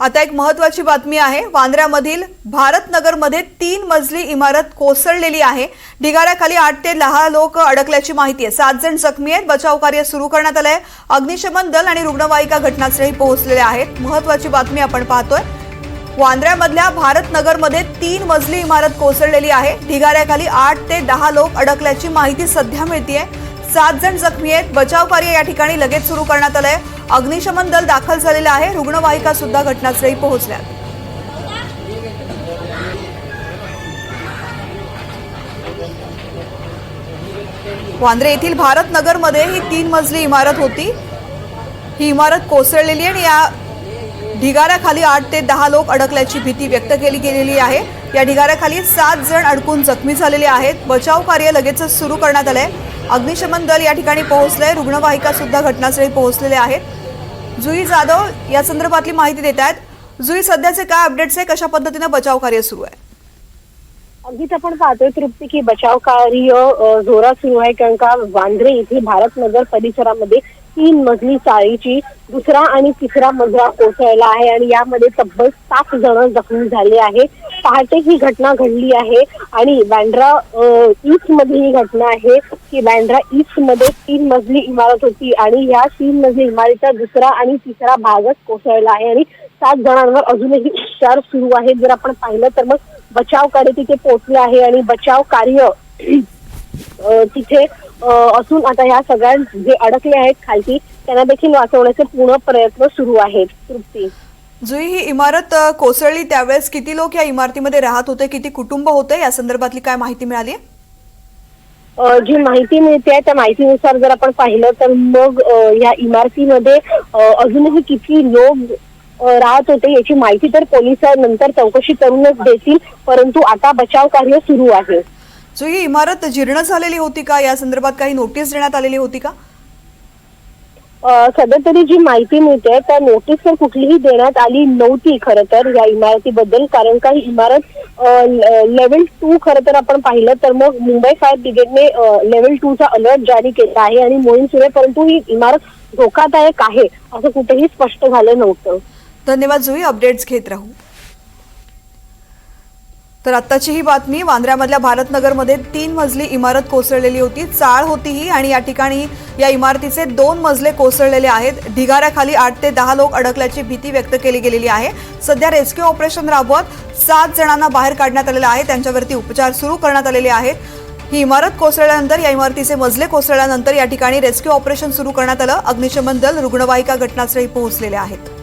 आता एक महत्वाची बातमी आहे. वांद्र्यामधील भारतनगरमध्ये तीन मजली इमारत कोसळलेली आहे. ढिगाऱ्याखाली आठ ते दहा लोक अडकल्याची माहिती आहे. सात जण जखमी आहेत. बचाव कार्य सुरू करण्यात आलंय. अग्निशमन दल आणि रुग्णवाहिका घटनास्थळी पोहोचलेले आहेत. महत्वाची बातमी आपण पाहतोय. वांद्र्यामधल्या भारतनगरमध्ये तीन मजली इमारत कोसळलेली आहे. ढिगाऱ्याखाली आठ ते दहा लोक अडकल्याची माहिती सध्या मिळतीये. सात जण जखमी आहेत. बचाव कार्य या ठिकाणी लगेच सुरू करण्यात आलंय. अग्निशमन दल दाखल झालेलं आहे. रुग्णवाहिका सुद्धा घटनास्थळी पोहोचल्या वांद्रे येथील भारतनगरमध्ये ही तीन मजली इमारत होती. ही इमारत कोसळलेली आहे आणि या ढिगाऱ्याखाली आठ ते दहा लोक अडकल्याची भीती व्यक्त केली गेलेली आहे. या ढिगाऱ्याखाली सात जण अडकून जखमी झालेले आहेत. बचाव कार्य लगेचच सुरू करण्यात आलं आहे अग्निशमन दल या ठिकाणी पोहोचलंय. रुग्णवाहिका सुद्धा घटनास्थळी पोहोचलेले आहेत. जुई जाधव या संदर्भातली माहिती देत आहेत. जुई सध्याचे काय अपडेट्स आहे कशा पद्धतीनं बचाव कार्य सुरू आहे? अगदीच आपण पाहतोय तृप्ती की बचाव कार्य जोरात सुरू आहे. कारण का वांद्रे इथे भारतनगर परिसरामध्ये तीन मजली चाळीची दुसरा आणि तिसरा मजला कोसळला आहे आणि यामध्ये तब्बल सात जण जखमी झाले आहे पहाटे ही घटना घडली आहे आणि बँड्रा ईस्टमध्ये ही घटना आहे की बँड्रा ईस्टमध्ये तीन मजली इमारत होती आणि या तीन मजली इमारतीचा दुसरा आणि तिसरा भागच कोसळला आहे आणि सात जणांवर अजूनही उपचार सुरू आहेत. जर आपण पाहिलं तर मग बचाव कार्य तिथे पोहोचले आहे आणि बचाव कार्य तिथे असून आता ह्या सगळ्या जे अडकले आहेत खालती त्यांना देखील वाचवण्याचे पूर्ण प्रयत्न सुरू आहेत. तृप्ती. जुई ही इमारत कोसळली त्यावेळेस किती लोक या इमारतीमध्ये राहत होते? किती कुटुंब होते? या संदर्भातली काय माहिती मिळाली? जी माहिती मिळते त्या माहितीनुसार जर आपण पाहिलं तर मग या इमारतीमध्ये अजूनही किती लोक राहत होते याची माहिती तर पोलीस नंतर चौकशी करूनच देतील परंतु आता बचाव कार्य सुरू आहे. जो ही इमारत जीर्ण झालेली होती का? या संदर्भात काही नोटीस देण्यात आलेली होती का? सध्या तरी जी माहिती मिळते त्या नोटीस तर कुठलीही देण्यात आली नव्हती खरं तर या इमारतीबद्दल कारण का ही इमारत लेवल टू खरं तर आपण पाहिलं तर मग मुंबई फायर ब्रिगेडने लेवल टू चा अलर्ट जारी केला आहे आणि मोहीम सुरू आहे परंतु ही इमारत धोकादायक आहे असं कुठेही स्पष्ट झालं नव्हतं. धन्यवाद जुई अपडेट्स घेत राहू. तर आत्ताची ही बातमी वांद्र्यामधल्या भारतनगरमध्ये तीन मजली इमारत कोसळलेली होती. चाळ होती ही आणि या ठिकाणी या इमारतीचे दोन मजले कोसळलेले आहेत. ढिगाऱ्याखाली आठ ते दहा लोक अडकल्याची भीती व्यक्त केली गेलेली आहे. सध्या रेस्क्यू ऑपरेशन राबवत सात जणांना बाहेर काढण्यात आलेलं आहे. त्यांच्यावरती उपचार सुरू करण्यात आलेले आहेत ही इमारत कोसळल्यानंतर या इमारतीचे मजले कोसळल्यानंतर या ठिकाणी रेस्क्यू ऑपरेशन सुरू करण्यात आलं. अग्निशमन दल रुग्णवाहिका घटनास्थळी पोहोचलेले आहेत.